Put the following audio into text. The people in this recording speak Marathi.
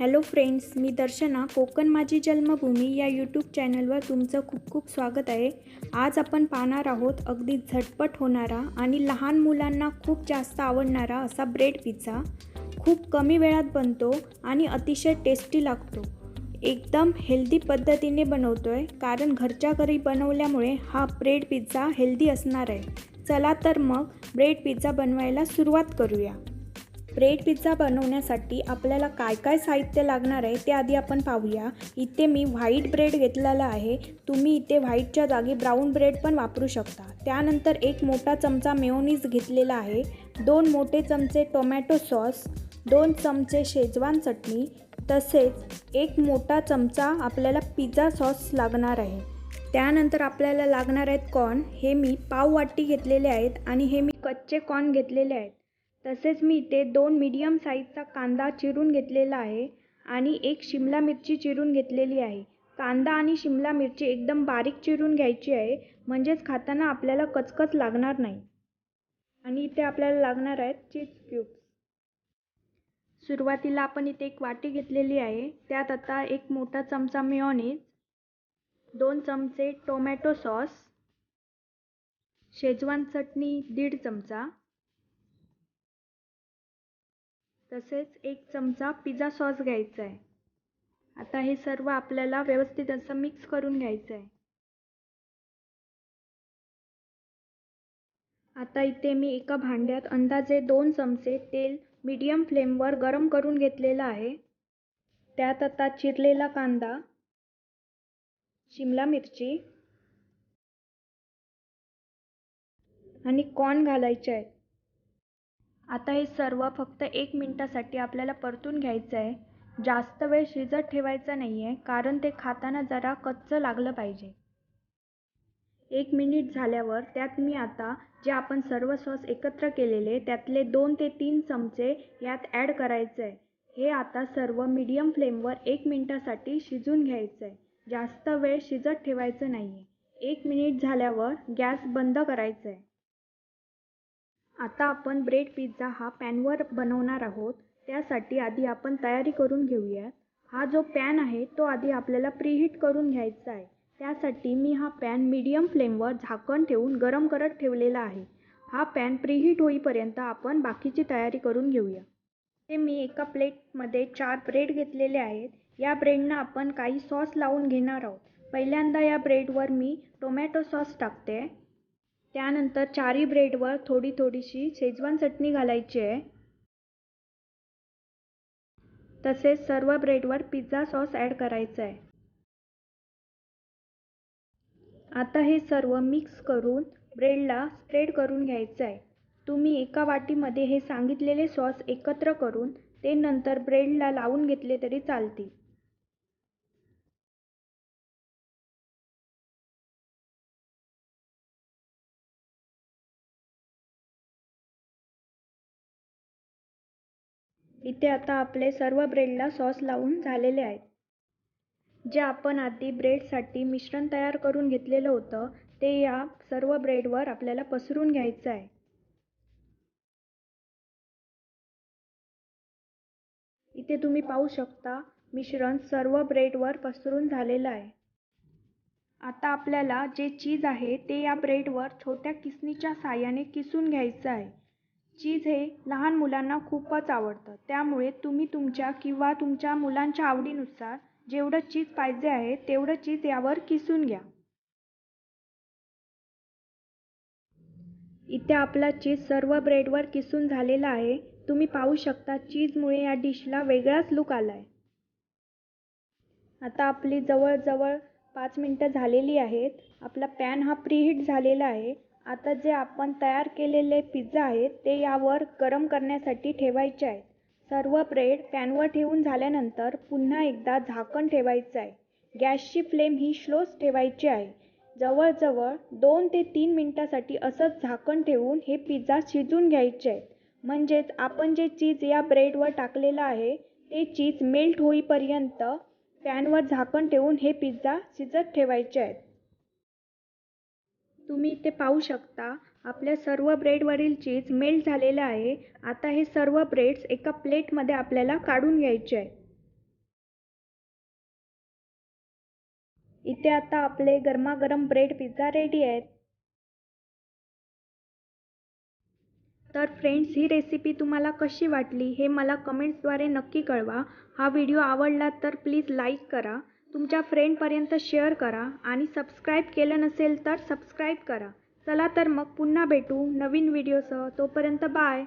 हॅलो फ्रेंड्स मी दर्शना कोकण माझी जन्मभूमी या यूट्यूब चॅनलवर तुमचं खूप खूप स्वागत आहे. आज आपण पाहणार आहोत अगदी झटपट होणारा आणि लहान मुलांना खूप जास्त आवडणारा असा ब्रेड पिझ्झा खूप कमी वेळात बनतो आणि अतिशय टेस्टी लागतो. एकदम हेल्दी पद्धतीने बनवतो आहे कारण घरच्या घरी बनवल्यामुळे हा ब्रेड पिझ्झा हेल्दी असणार आहे. चला तर मग ब्रेड पिझ्झा बनवायला सुरुवात करूया. ब्रेड पिझ्झा बनवण्यासाठी आपल्याला काय काय साहित्य लागणार आहे ते आधी आपण पाहूया. इथे मी व्हाईट ब्रेड घेतलेला आहे. तुम्ही इथे व्हाईटच्या जागी ब्राऊन ब्रेड पण वापरू शकता. त्यानंतर एक मोठा चमचा मेयोनीज घेतलेला आहे. दोन मोठे चमचे टोमॅटो सॉस दोन चमचे शेजवान चटणी तसेच एक मोठा चमचा आपल्याला पिझ्झा सॉस लागणार आहे. त्यानंतर आपल्याला लागणार आहेत कॉर्न. हे मी पाव वाटी घेतलेले आहेत आणि हे मी कच्चे कॉर्न घेतलेले आहेत. तसेच मी इथे दोन मीडियम साईजचा कांदा चिरून घेतलेला आहे आणि एक शिमला मिरची चिरून घेतलेली आहे. कांदा आणि शिमला मिरची एकदम बारीक चिरून घ्यायची आहे म्हणजेच खाताना आपल्याला कचकच लागणार नाही. आणि इथे आपल्याला लागणार आहेत चीज क्यूब्स सुरुवातीला आपण इथे एक वाटी घेतलेली आहे त्यात आता एक मोठा चमचा मिओनीज दोन चमचे टोमॅटो सॉस शेजवान चटणी दीड चमचा तसेच एक चमचा पिझ्झा सॉस घ्यायचा आहे. आता हे सर्व आपल्याला व्यवस्थित असं मिक्स करून घ्यायचं आहे. आता इथे मी एका भांड्यात अंदाजे दोन चमचे तेल मीडियम फ्लेमवर गरम करून घेतलेलं आहे. त्यात आता चिरलेला कांदा शिमला मिरची आणि कॉर्न घालायचे आहेत. आता हे सर्व फक्त एक मिनटासाठी आपल्याला परतून घ्यायचं आहे. जास्त वेळ शिजत ठेवायचं नाही आहे कारण ते खाताना जरा कच्चं लागलं पाहिजे. एक मिनिट झाल्यावर त्यात मी आता जे आपण सर्व सॉस एकत्र केलेले त्यातले दोन ते तीन चमचे यात ॲड करायचं आहे हे आता सर्व मीडियम फ्लेमवर एक मिनटासाठी शिजून घ्यायचं आहे जास्त वेळ शिजत ठेवायचं नाही आहे एक मिनिट झाल्यावर गॅस बंद करायचं आहे आता आपण ब्रेड पिझ्झा हा पॅनवर बनवणार आहोत. त्यासाठी आधी आपण तयारी करून घेऊयात हा जो पॅन आहे तो आधी आपल्याला प्रीहीट करून घ्यायचा आहे. त्यासाठी मी हा पॅन मीडियम फ्लेमवर झाकण ठेवून गरम करत ठेवलेला आहे. हा पॅन प्रीहीट होईपर्यंत आपण बाकीची तयारी करून घेऊया. ते मी एका प्लेटमध्ये चार ब्रेड घेतलेले आहेत. या ब्रेडना आपण काही सॉस लावून घेणार आहोत. पहिल्यांदा या ब्रेडवर मी टोमॅटो सॉस टाकते. त्यानंतर चारी ब्रेडवर थोडी थोडीशी शेजवान चटणी घालायची आहे. तसेच सर्व ब्रेडवर पिझ्झा सॉस ॲड करायचा आहे. आता हे सर्व मिक्स करून ब्रेडला स्प्रेड करून घ्यायचं आहे. तुम्ही एका वाटीमध्ये हे सांगितलेले सॉस एकत्र करून ते नंतर ब्रेडला लावून घेतले तरी चालतील. इथे आता आपले सर्व ब्रेडला सॉस लावून झालेले आहेत. जे आपण आधी ब्रेडसाठी मिश्रण तयार करून घेतलेलं होतं ते या सर्व ब्रेडवर आपल्याला पसरून घ्यायचं आहे. इथे तुम्ही पाहू शकता मिश्रण सर्व ब्रेडवर पसरून झालेलं आहे. आता आपल्याला जे चीज आहे ते या ब्रेडवर छोट्या किसणीच्या साहाय्याने किसून घ्यायचं आहे. चीज हे लहान मुलांना खूपच आवडतं. त्यामुळे तुम्ही तुमच्या किंवा तुमच्या मुलांच्या आवडीनुसार जेवढं चीज पाहिजे आहे तेवढं चीज यावर किसून घ्या. इथे आपला चीज सर्व ब्रेडवर किसून झालेला आहे. तुम्ही पाहू शकता चीजमुळे या डिशला वेगळाच लुक आला आहे आता आपली जवळजवळ पाच मिनटं झालेली आहेत. आपला पॅन हा प्रीहीट झालेला आहे. आता जे आपण तयार केलेले पिझ्झा आहेत ते यावर गरम करण्यासाठी ठेवायचे आहेत. सर्व ब्रेड पॅनवर ठेवून झाल्यानंतर पुन्हा एकदा झाकण ठेवायचं आहे. गॅसची फ्लेम ही स्लोच ठेवायची आहे. जवळजवळ दोन ते तीन मिनटासाठी असंच झाकण ठेवून हे पिझ्झा शिजून घ्यायचे आहेत. म्हणजेच आपण जे चीज या ब्रेडवर टाकलेलं आहे ते चीज मेल्ट होईपर्यंत पॅनवर झाकण ठेवून हे पिझ्झा शिजत ठेवायचे आहेत. तुम्ही इथे पाहू शकता आपल्या सर्व ब्रेडवरील चीज मेल्ट झालेलं आहे. आता हे सर्व ब्रेड्स एका प्लेटमध्ये आपल्याला काढून घ्यायचे आहे. इथे आता आपले गरमागरम ब्रेड पिझ्झा रेडी आहेत. तर फ्रेंड्स ही रेसिपी तुम्हाला कशी वाटली हे मला कमेंट्सद्वारे नक्की कळवा. हा व्हिडिओ आवडला तर प्लीज लाईक करा. तुमच्या फ्रेंडपर्यंत शेअर करा आणि सबस्क्राईब केलं नसेल तर सबस्क्राईब करा. चला तर मग पुन्हा भेटू नवीन व्हिडिओसह. तोपर्यंत बाय.